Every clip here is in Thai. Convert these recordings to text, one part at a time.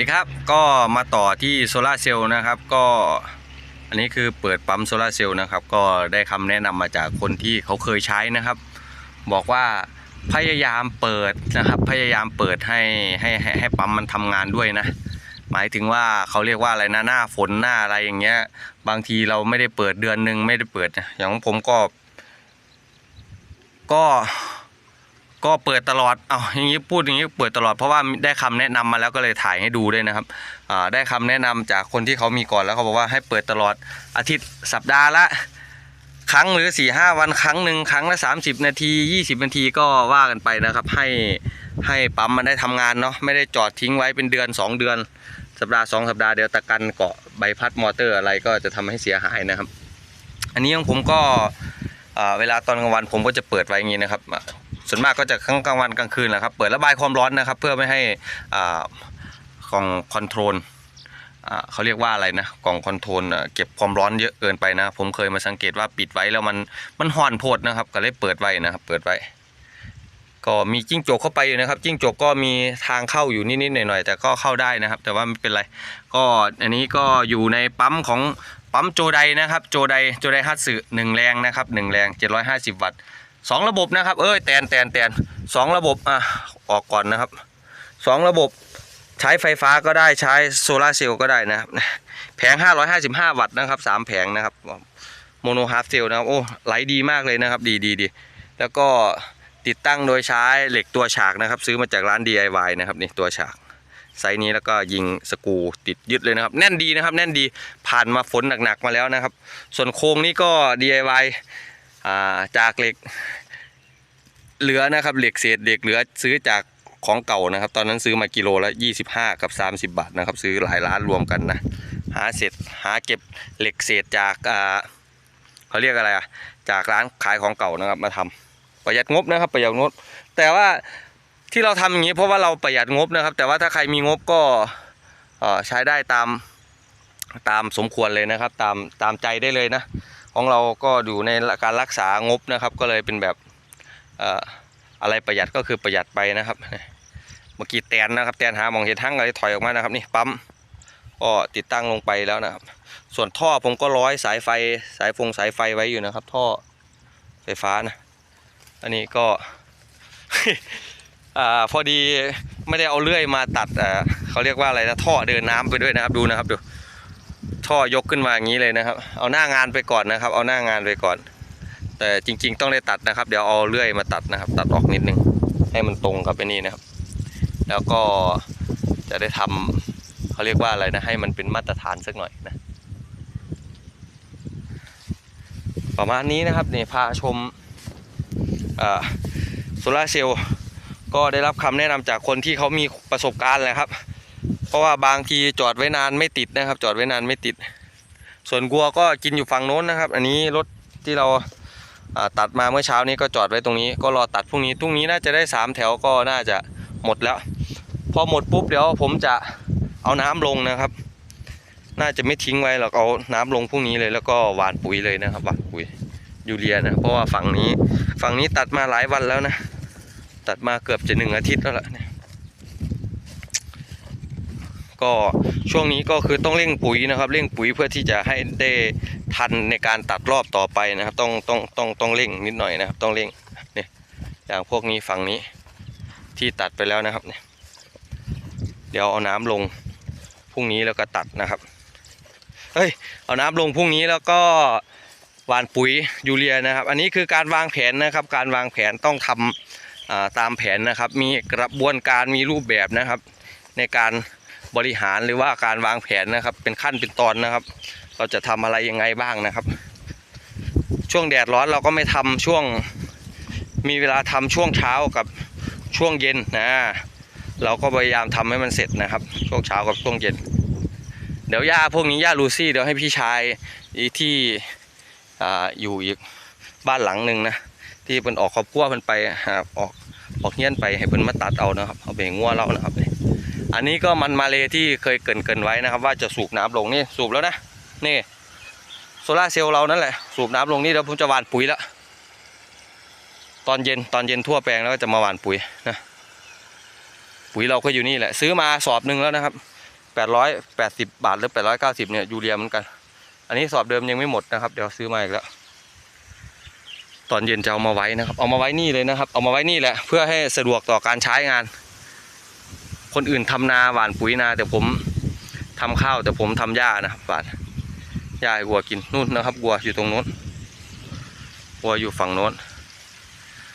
ดีครับก็มาต่อที่โซลาร์เซลล์นะครับก็อันนี้คือเปิดปั๊มโซลาร์เซลล์นะครับก็ได้คำแนะนำมาจากคนที่เขาเคยใช้นะครับ บอกว่าพยายามเปิดนะครับพยายามเปิดให้ให้ให้ให้ปั๊มมันทำงานด้วยนะ หมายถึงว่าเขาเรียกว่าอะไรนะหน้าฝนหน้าอะไรอย่างเงี้ย บางทีเราไม่ได้เปิดเดือนหนึ่งไม่ได้เปิดอย่างผมก็ ก็ ก็เปิดตลอดเอาอย่างนี้พูดอย่างนี้เปิดตลอดเพราะว่าได้คำแนะนำมาแล้วก็เลยถ่ายให้ดูด้วยนะครับได้คำแนะนำจากคนที่เขามีก่อนแล้วเขาบอกว่าให้เปิดตลอดอาทิตย์สัปดาห์ละครั้งหรือ4ี่ห้าวันครั้งหนึ่งครั้งละ 30 นาที 20 นาทีก็ว่ากันไปนะครับ ให้ให้ปั๊มมันได้ทำงานเนาะไม่ได้จอดทิ้งไว้เป็นเดือน 2 เดือน สัปดาห์สองสัปดาห์เดียวตะกันเกาะใบพัดมอเตอร์อะไรก็จะทำให้เสียหายนะครับ อันนี้ของผมก็เวลาตอนกลางวันผมก็จะเปิดไว้อย่างนี้นะครับ ส่วนมากก็จะกลางกลางวันกลางคืนแหละครับ เปิดระบายความร้อนนะครับ เพื่อไม่ให้อ่องคอนโทรลเขาเรียกว่าอะไรนะกล่องคอนโทรลเก็บความร้อนเยอะเกินไปนะ ผมเคยมาสังเกตว่าปิดไว้แล้วมันมันห่อนโพดนะครับ ก็เลยเปิดไว้นะครับ เปิดไว้ ก็มีจิ้งจกเข้าไปอยู่นะครับ จิ้งจกก็มีทางเข้าอยู่นิดๆหน่อยๆแต่ก็เข้าได้นะครับ แต่ว่าไม่เป็นไร ก็อันนี้ก็อยู่ในปั๊มของปั๊มโจไดนะครับ โจไดโจไดฮัตสึหนึ่งแรงนะครับหนึ่งแรง 750 วัตต์ สองระบบนะครับ เอ้ยแตนแตนแตนสองระบบอะออกก่อนนะครับสองระบบใช้ไฟฟ้าก็ได้ใช้โซลาเซลล์ก็ได้นะครับแผง 555 วัตต์นะครับสามแผงนะครับโมโนฮาร์ฟเซลล์นะครับโอ้ไหลดีมากเลยนะครับ ดีดีดีแล้วก็ติดตั้งโดยใช้เหล็กตัวฉากนะครับ ซื้อมาจากร้าน DIY นะครับนี่ตัวฉากไซส์นี้แล้วก็ยิงสกูติดยึดเลยนะครับ แน่นดีนะครับ แน่นดีผ่านมาฝนหนักๆมาแล้วนะครับ ส่วนโครงนี่ก็ DIY อ่า จากเหล็กเหลือนะครับเหล็กเศษเหล็กเหลือซื้อจากของเก่านะครับ ตอนนั้นซื้อมากิโลละ 25 กับ 30 บาทนะครับ ซื้อหลายร้านรวมกันนะหาเศษหาเก็บเหล็กเศษจากเขาเรียกอะไรอะจากร้านขายของเก่านะครับมาทำประหยัดงบนะครับ ประหยัดงบ แต่ว่าที่เราทำอย่างนี้เพราะว่าเราประหยัดงบนะครับ แต่ว่าถ้าใครมีงบก็ใช้ได้ตามตามสมควรเลยนะครับ ตามตามใจได้เลยนะ ของเราก็อยู่ในการรักษางบนะครับ ก็เลยเป็นแบบอะไรประหยัดก็คือประหยัดไปนะครับเมื่อกี้แตนนะครับแตนหาหมองเห็นทั้งอะไรถอยออกมานะครับนี่ปั๊มก็ติดตั้งลงไปแล้วนะครับ ส่วนท่อผมก็ร้อยสายไฟสายฟงสายไฟไว้อยู่นะครับ ท่อไฟฟ้านะ อันนี้ก็อาพอดีไม่ได้เอาเลื่อยมาตัดเขาเรียกว่าอะไรนะท่อเดินน้ำไปด้วยนะครับดูนะครับดู ท่อยกขึ้นมาอย่างนี้เลยนะครับ เอาหน้างานไปก่อนนะครับ เอาหน้างานไปก่อน แต่จริง ๆ ต้องได้ตัดนะครับ เดี๋ยวเอาเลื่อยมาตัดนะครับ ตัดออกนิดนึงให้มันตรงกับไอ้นี่นะครับ แล้วก็จะได้ทำเขาเรียกว่าอะไรนะ ให้มันเป็นมาตรฐานสักหน่อยนะ ประมาณนี้นะครับนี่พาชมโซลาเซลล์ก็ได้รับคำแนะนำจากคนที่เขามีประสบการณ์แหละครับ เพราะว่าบางทีจอดไว้นานไม่ติดนะครับ จอดไว้นานไม่ติด ส่วนกัวก็กินอยู่ฝั่งโน้นนะครับ อันนี้รถที่เราตัดมาเมื่อเช้านี้ก็จอดไว้ตรงนี้ ก็รอตัดพรุ่งนี้พรุ่งนี้น่าจะได้สามแถวก็น่าจะหมดแล้ว พอหมดปุ๊บเดี๋ยวผมจะเอาน้ำลงนะครับ น่าจะไม่ทิ้งไว้หรอกเอาน้ำลงพรุ่งนี้เลยแล้วก็หว่านปุ๋ยเลยนะครับหว่านปุ๋ยยูเรียนะเพราะว่าฝั่งนี้ฝั่งนี้ตัดมาหลายวันแล้วนะ ตัดมาเกือบจะหนึ่งอาทิตย์แล้วล่ะเนี่ย ก็ช่วงนี้ก็คือต้องเร่งปุ๋ยนะครับเร่งปุ๋ยเพื่อที่จะให้ได้ทันในการตัดรอบต่อไปนะครับ ต้องต้องต้องต้องเร่งนิดหน่อยนะครับ ต้องเร่งเนี่ยอย่างพวกนี้ฝั่งนี้ที่ตัดไปแล้วนะครับเนี่ยเดี๋ยวเอาน้ำลงพรุ่งนี้แล้วก็ตัดนะครับเฮ้ยเอาน้ำลงพรุ่งนี้แล้วก็หวานปุ๋ยยูเรียนะครับ อันนี้คือการวางแผนนะครับ การวางแผนต้องทำอ่าตามแผนนะครับ มีกระบวนการมีรูปแบบนะครับ ในการ บริหารหรือว่าการวางแผนนะครับ เป็นขั้นเป็นตอนนะครับ เราจะทำอะไรยังไงบ้างนะครับ ช่วงแดดร้อนเราก็ไม่ทำช่วงมีเวลาทำช่วงเช้ากับช่วงเย็นนะ เราก็พยายามทำให้มันเสร็จนะครับ ช่วงเช้ากับช่วงเย็น เดี๋ยวหญ้าพวกนี้หญ้าลูซี่เดี๋ยวให้พี่ชายที่ออยู่อีกบ้านหลังหนึ่งนะที่เพิ่นออกครอบครัวเพิ่นไปหาออกออกเฮียนไปให้เพิ่นมาตัดเอานะครับเอาไปให้งัวเล่านะครับ อันนี้ก็มันมาเลที่เคยเกินเกินไว้นะครับ ว่าจะสูบน้ำลงนี่สูบแล้วนะนี่โซล่าเซลล์เรานั่นแหละสูบน้ำลงนี่เดี๋ยวผมจะหว่านปุ๋ยแล้วตอนเย็นตอนเย็นทั่วแปลงแล้วก็จะมาหว่านปุ๋ยนะปุ๋ยเราก็อยู่นี่แหละ ซื้อมาสอบหนึ่งแล้วนะครับแปดร้อยแปดสิบบาทหรือแปดร้อยเก้าสิบเนี่ยยูเรียเหมือนกัน อันนี้สอบเดิมยังไม่หมดนะครับ เดี๋ยวซื้อมาอีกแล้ว ตอนเย็นจะเอามาไว้นะครับ เอามาไว้นี่เลยนะครับ เอามาไว้นี่แหละ เพื่อให้สะดวกต่อการใช้งาน คนอื่นทำนาหว่านปุ๋ยนา แต่ผมทำข้าวแต่ผมทำหญ้านะครับหว่านหญ้าให้วัวกินนู่นนะครับวัวอยู่ตรงโน้นวัวอยู่ฝั่งโน้น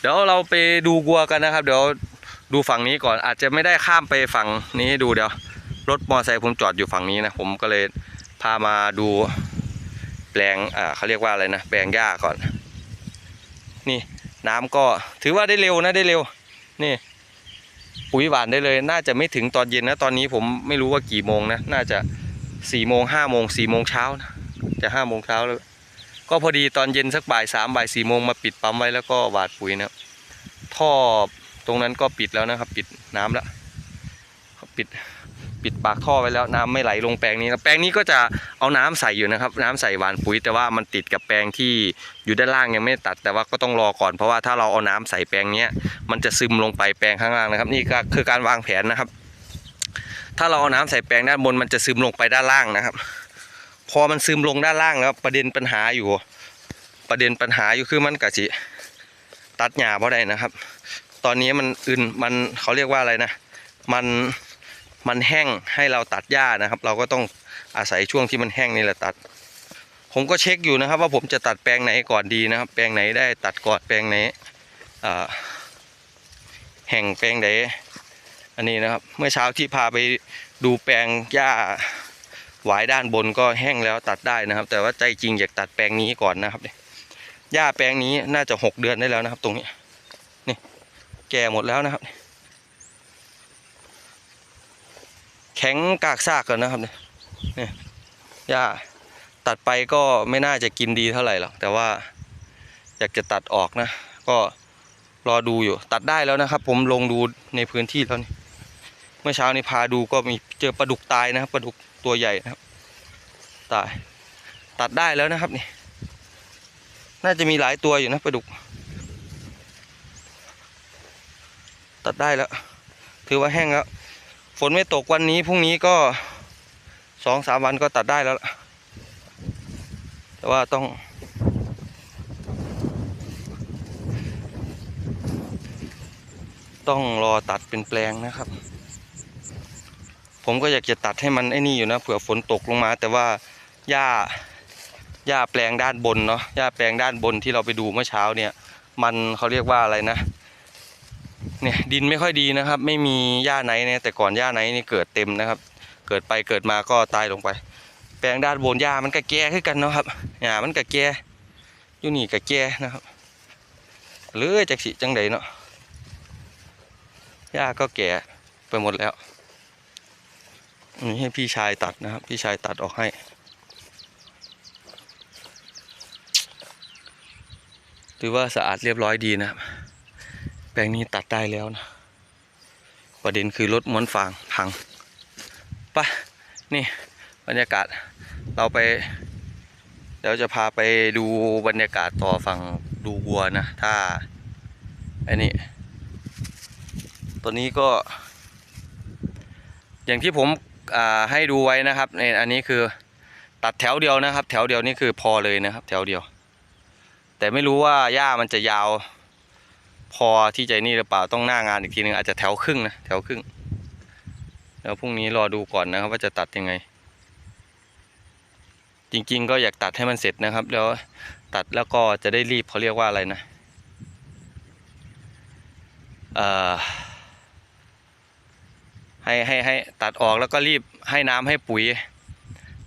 เดี๋ยวเราไปดูวัวกันนะครับ เดี๋ยวดูฝั่งนี้ก่อนอาจจะไม่ได้ข้ามไปฝั่งนี้ดูเดี๋ยว รถมอเตอร์ไซค์ผมจอดอยู่ฝั่งนี้นะผมก็เลยพามาดูแปลงอ่าเขาเรียกว่าอะไรนะแปลงหญ้าก่อน นี่น้ำก็ถือว่าได้เร็วนะได้เร็ว นี่ ปุ๋ยหวานได้เลย น่าจะไม่ถึงตอนเย็นนะ ตอนนี้ผมไม่รู้ว่ากี่โมงนะ น่าจะสี่โมงห้าโมงสี่โมงเช้านะ จะห้าโมงเช้าแล้ว ก็พอดีตอนเย็นสักบ่ายสามบ่ายสี่โมงมาปิดปั๊มไว้แล้วก็หวานปุ๋ยนะ ท่อตรงนั้นก็ปิดแล้วนะครับ ปิดน้ำแล้วปิด ปิดปากท่อไว้แล้วน้ำไม่ไหลลงแปลงนี้นะแปลงนี้ก็จะเอาน้ำใส่อยู่นะครับ น้ำใส่หวานปุ๋ย แต่ว่ามันติดกับแปลงที่อยู่ด้านล่างยังไม่ตัด แต่ว่าก็ต้องรอก่อนเพราะว่าถ้าเราเอาน้ำใส่แปลงนี้มันจะซึมลงไปแปลงข้างล่างนะครับ นี่ก็คือการวางแผนนะครับ ถ้าเราเอาน้ำใส่แปลงด้านบนมันจะซึมลงไปด้านล่างนะครับ พอมันซึมลงด้านล่างแล้วประเด็นปัญหาอยู่ ประเด็นปัญหาอยู่คือมันกะจิตัดหญ้าเพราะใดนะครับ ตอนนี้มันอื่นมันเขาเรียกว่าอะไรนะ มัน มันแห้งให้เราตัดหญ้านะครับ เราก็ต้องอาศัยช่วงที่มันแห้งนี่แหละตัด ผมก็เช็คอยู่นะครับ ว่าผมจะตัดแปลงไหนก่อนดีนะครับ แปลงไหนได้ตัดก่อนแปลงไหนแห่งแปลงไหนอันนี้นะครับ เมื่อเช้าที่พาไปดูแปลงหญ้าหวายด้านบนก็แห้งแล้วตัดได้นะครับ แต่ว่าใจจริงอยากตัดแปลงนี้ก่อนนะครับเนี่ยหญ้าแปลงนี้น่าจะหกเดือนได้แล้วนะครับ ตรงนี้นี่แก่หมดแล้วนะครับ แข็งกากซากกันนะครับเนี่ยเนี่ยหญ้าตัดไปก็ไม่น่าจะกินดีเท่าไหร่หรอกแต่ว่าอยากจะตัดออกนะ ก็รอดูอยู่ตัดได้แล้วนะครับ ผมลงดูในพื้นที่แล้วนี่เมื่อเช้านี้พาดูก็มีเจอปลาดุกตายนะครับปลาดุกตัวใหญ่นะครับ ตายตัดได้แล้วนะครับนี่ น่าจะมีหลายตัวอยู่นะปลาดุก ตัดได้แล้ว ถือว่าแห้งแล้ว ฝนไม่ตกวันนี้พรุ่งนี้ก็สองสามวันก็ตัดได้แล้ว แต่ว่าต้อง ต้องรอตัดเป็นแปลงนะครับ ผมก็อยากจะตัดให้มันไอ้นี่อยู่นะเผื่อฝนตกลงมา แต่ว่าหญ้าหญ้าแปลงด้านบนเนาะหญ้าแปลงด้านบนที่เราไปดูเมื่อเช้าเนี่ย มันเขาเรียกว่าอะไรนะ เนี่ยดินไม่ค่อยดีนะครับ ไม่มีหญ้าไหนเนี่ยแต่ก่อนหญ้าไหนนี่เกิดเต็มนะครับ เกิดไปเกิดมาก็ตายลงไป แปลงด้านบนหญ้ามันก็แก่ขึ้นกันเนาะครับหญ้ามันก็แก่อยู่นี่ก็แก่นะครับหรือยจักสิจังใดเนาะหญ้าก็แก่ไปหมดแล้วนี่ให้พี่ชายตัดนะครับ พี่ชายตัดออกให้ถือว่าสะอาดเรียบร้อยดีนะครับ แปลงนี้ตัดได้แล้วนะ ประเด็นคือรถม้วนฟางพังปะนี่บรรยากาศเราไปเดี๋ยวจะพาไปดูบรรยากาศต่อฝั่งดูวัวนะ ถ้าไอ้นี่ตัวนี้ก็ อย่างที่ผมให้ดูไว้นะครับในอันนี้คือตัดแถวเดียวนะครับ แถวเดียวนี่คือพอเลยนะครับ แถวเดียว แต่ไม่รู้ว่าหญ้ามันจะยาว พอที่จะนี่หรือเปล่าต้องหน้างานอีกทีหนึงอาจจะแถวครึ่งนะแถวครึ่ง แล้วพรุ่งนี้รอดูก่อนนะครับว่าจะตัดยังไง จริงๆ ก็อยากตัดให้มันเสร็จนะครับ แล้วตัดแล้วก็จะได้รีบเขาเรียกว่าอะไรนะเอ่อให้ให้ให้ตัดออกแล้วก็รีบให้น้ำให้ปุ๋ย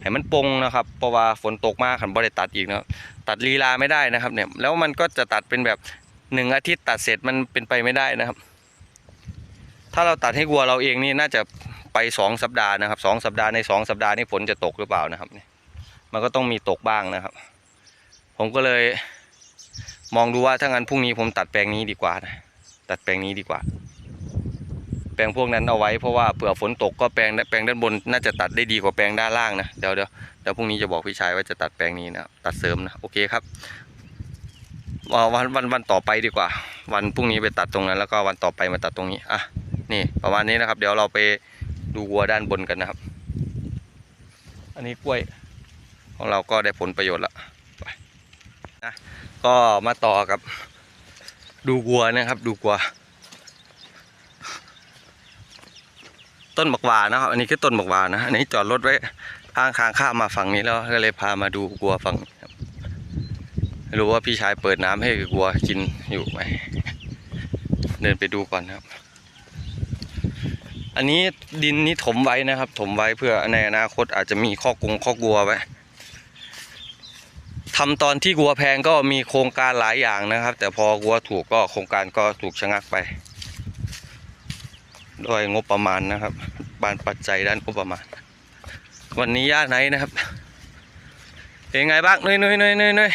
ให้มันปงนะครับเพราะว่าฝนตกมากขันบ่ได้ตัดอีกนะตัดลีลาไม่ได้นะครับเนี่ยแล้วมันก็จะตัดเป็นแบบ หนึ่งอาทิตย์ตัดเสร็จมันเป็นไปไม่ได้นะครับ ถ้าเราตัดให้วัวเราเองนี่น่าจะไปสองสัปดาห์นะครับสองสัปดาห์ในสองสัปดาห์นี้ฝนจะตกหรือเปล่านะครับเนี่ยมันก็ต้องมีตกบ้างนะครับ ผมก็เลยมองดูว่าถ้างั้นพรุ่งนี้ผมตัดแปลงนี้ดีกว่านะตัดแปลงนี้ดีกว่า แปลงพวกนั้นเอาไว้เพราะว่าเผื่อฝนตกก็แปลงแปลงด้านบนน่าจะตัดได้ดีกว่าแปลงด้านล่างนะเดี๋ยวเดี๋ยวเดี๋ยวพรุ่งนี้จะบอกพี่ชายว่าจะตัดแปลงนี้นะครับตัดเสริมนะโอเคครับ วันวันวันต่อไปดีกว่า วันพรุ่งนี้ไปตัดตรงนั้น แล้วก็วันต่อไปมาตัดตรงนี้อะนี่ประมาณนี้นะครับ เดี๋ยวเราไปดูวัวด้านบนกันนะครับ อันนี้กล้วย ของเราก็ได้ผลประโยชน์ละไปนะก็มาต่อกับดูวัวนะครับ ดูวัว ต้นบักหวานะครับ อันนี้คือต้นบักหวานะอันนี้จอดรถไว้ข้างทางข้ามมาฝั่งนี้แล้วก็เลยพามาดูวัวฝั่ง ไม่รู้ว่าพี่ชายเปิดน้ำให้วัวกินอยู่ไหม เดินไปดูก่อนครับ อันนี้ดินนี้ถมไว้นะครับ ถมไว้เพื่อในอนาคตอาจจะมีข้อกงข้อกัวไว้ทำตอนที่กัวแพงก็มีโครงการหลายอย่างนะครับ แต่พอกัวถูกก็โครงการก็ถูกชะงักไปด้วยงบประมาณนะครับ บานปัจจัยด้านงบประมาณ วันนี้ย่าไหนนะครับ เป็นไงบ้างนุ้ยนุ้ยนุ้ยนุ้ยนุ้ย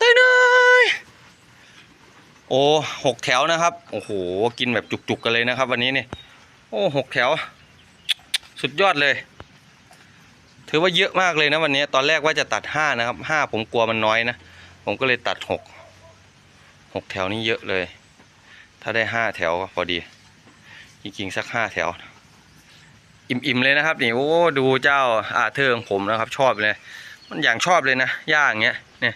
นุ้ยนุ้ย โอ้หกแถวนะครับ โอ้โห กินแบบจุกๆกันเลยนะครับ วันนี้เนี่ยโอ้หกแถว สุดยอดเลย ถือว่าเยอะมากเลยนะวันนี้ ตอนแรกว่าจะตัดห้านะครับห้าผมกลัวมันน้อยนะ ผมก็เลยตัดหกหกแถวนี่เยอะเลย ถ้าได้ห้าแถวก็พอดีจริงๆสักห้าแถว อิ่มๆเลยนะครับนี่โอ้ดูเจ้าอาเธอร์ของผมนะครับ ชอบเลย มันอย่างชอบเลยนะหญ้าอย่างเงี้ยเนี่ย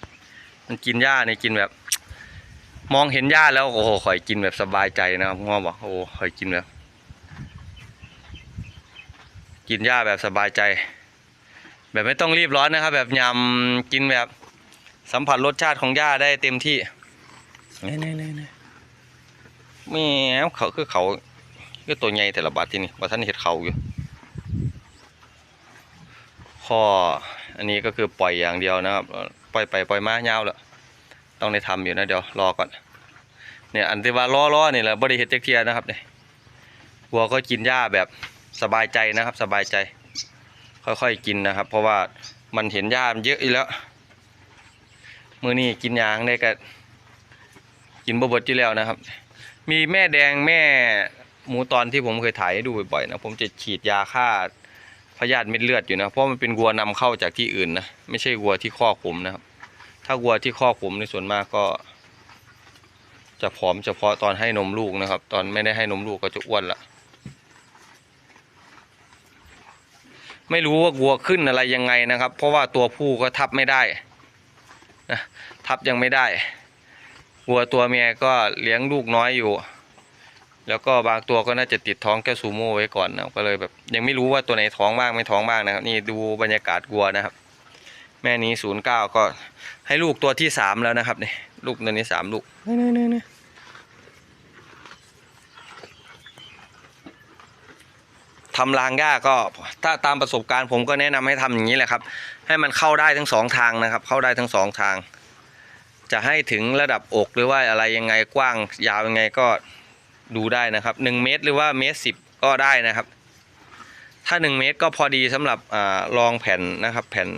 มันกินหญ้าเนี่ยกินแบบ มองเห็นหญ้าแล้วโอ้โหข่อยกินแบบสบายใจนะครับง้อบอกโอ้ข่อยกินแบบ กินหญ้าแบบสบายใจ แบบไม่ต้องรีบร้อนนะครับ แบบยำกินแบบสัมผัสรสชาติของหญ้าได้เต็มที่นี่นี่นี่นี่แม่เขาคือเขาคือตัวใหญ่แต่ละบาทที่นี่ว่าท่านเห็ดเขาอยู่ข้ออันนี้ก็คือปล่อยอย่างเดียวนะครับ ปล่อยไปปล่อยมายาวแล้ว ต้องได้ทำอยู่นะเดี๋ยวรอก่อนเนี่ยอันที่ว่าล้อล้อนี่แหละบริเฮ็ดเทียนะครับเนี่ยวัวก็กินหญ้าแบบสบายใจนะครับ สบายใจ ค่อยๆกินนะครับ เพราะว่ามันเห็นหญ้ามันเยอะอยู่แล้วมือนี่กินยางได้ก็กินบเบดที่แล้วนะครับ มีแม่แดงแม่หมูตอนที่ผมเคยถ่ายให้ดูบ่อยๆนะผมจะฉีดยาฆ่าพยาธิเม็ดเลือดอยู่นะเพราะมันเป็นวัวนำเข้าจากที่อื่นนะไม่ใช่วัวที่ข้อกผมนะครับ ถ้าวัวที่ข้อผมในส่วนมากก็ จะผอมเฉพาะตอนให้นมลูกนะครับ ตอนไม่ได้ให้นมลูกก็จะอ้วนละไม่รู้ว่าวัวขึ้นอะไรยังไงนะครับ เพราะว่าตัวผู้ก็ทับไม่ได้นะทับยังไม่ได้วัวตัวเมียก็เลี้ยงลูกน้อยอยู่ แล้วก็บางตัวก็น่าจะติดท้องแก้วซูโม่ไว้ก่อนนะก็เลยแบบยังไม่รู้ว่าตัวไหนท้องบ้างไม่ท้องบ้างนะครับ นี่ดูบรรยากาศวัวนะครับ แม่นี้ศูนย์เก้าก็ ให้ลูกตัวที่สามแล้วนะครับนี่ลูกตัวนี้สามลูกนี่นี่นี่ทำรางหญ้าก็ถ้าตามประสบการณ์ผมก็แนะนำให้ทำอย่างนี้แหละครับ ให้มันเข้าได้ทั้งสองทางนะครับ เข้าได้ทั้งสองทาง จะให้ถึงระดับอกหรือว่าอะไรยังไงกว้างยาวยังไงก็ดูได้นะครับหนึ่งเมตรหรือว่าเมตรสิบก็ได้นะครับ ถ้าหนึ่งเมตรก็พอดีสำหรับอ่ารองแผ่นนะครับ แผ่น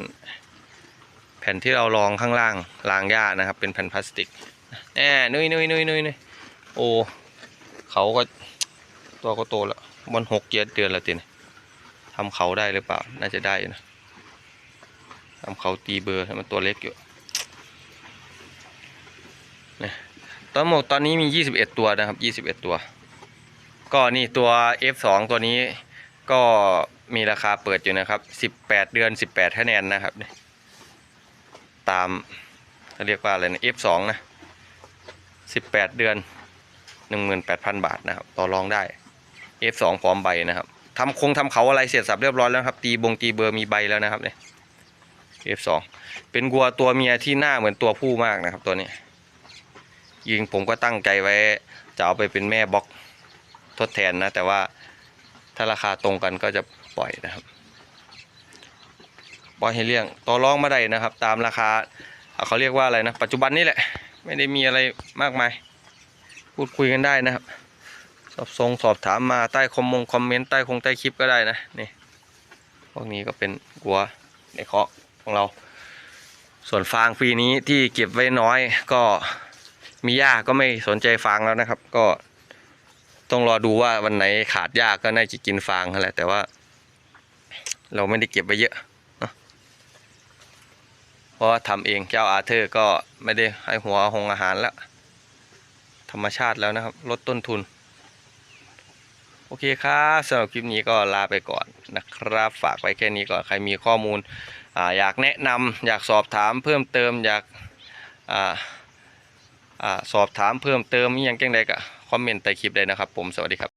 แผ่นที่เรารองข้างล่างรางหญ้านะครับ เป็นแผ่นพลาสติกแน่นุยนุยนุยนุยนุยโอ้เขาก็ตัวก็โตแล้วมันหกเจ็ดเดือนแล้วตีนทำเขาได้หรือเปล่า น่าจะได้นะทำเขาตีเบอร์มันตัวเล็กอยู่นี่ตอนหมดตอนนี้มียี่สิบเอ็ดตัวนะครับยี่สิบเอ็ดตัว ก็นี่ตัว F2 ตัวนี้ก็มีราคาเปิดอยู่นะครับสิบแปดเดือนสิบแปดคะแนนนะครับ ตามเขาเรียกว่าอะไรนะ F2 นะ 18 เดือน 18,000 บาทนะครับ ต่อรองได้ F2 พร้อมใบนะครับทำคงทำเขาอะไรเสร็จสับเรียบร้อยแล้วครับ ตีบงตีเบอร์มีใบแล้วนะครับเนี่ย F2 เป็นวัวตัวเมียที่หน้าเหมือนตัวผู้มากนะครับตัวนี้ ยิงผมก็ตั้งใจไว้ จะเอาไปเป็นแม่บล็อกทดแทนนะ แต่ว่าถ้าราคาตรงกันก็จะปล่อยนะครับ ปล่อยให้เลี้ยงต่อรองมาได้นะครับ ตามราคาอ่าเขาเรียกว่าอะไรนะ ปัจจุบันนี่แหละ ไม่ได้มีอะไรมากมาย พูดคุยกันได้นะครับ สอบทรงสอบถามมาใต้คอมมงคอมเมนต์ใต้คงใต้คลิปก็ได้นะนี่พวกนี้ก็เป็นกัวในเคาะของเรา ส่วนฟางปีนี้ที่เก็บไว้น้อยก็มีหญ้าก็ไม่สนใจฟางแล้วนะครับ ก็ต้องรอดูว่าวันไหนขาดหญ้าก็น่าจะกินฟางแหละแต่ว่า เราไม่ได้เก็บไว้เยอะ ราะว่าทำเองเจ้าอาเธอร์ก็ไม่ได้ให้หัวหงอาหารแล้ว ธรรมชาติแล้วนะครับ ลดต้นทุน โอเคครับสำหรับคลิปนี้ก็ลาไปก่อนนะครับ ฝากไว้แค่นี้ก่อน ใครมีข้อมูลออยากแนะนำอยากสอบถามเพิ่มเติมอยากออสอบถามเพิ่มเติมอหยังจังใดก็คอมเมนต์ใต้คลิปได้นะครับ ผมสวัสดีครับ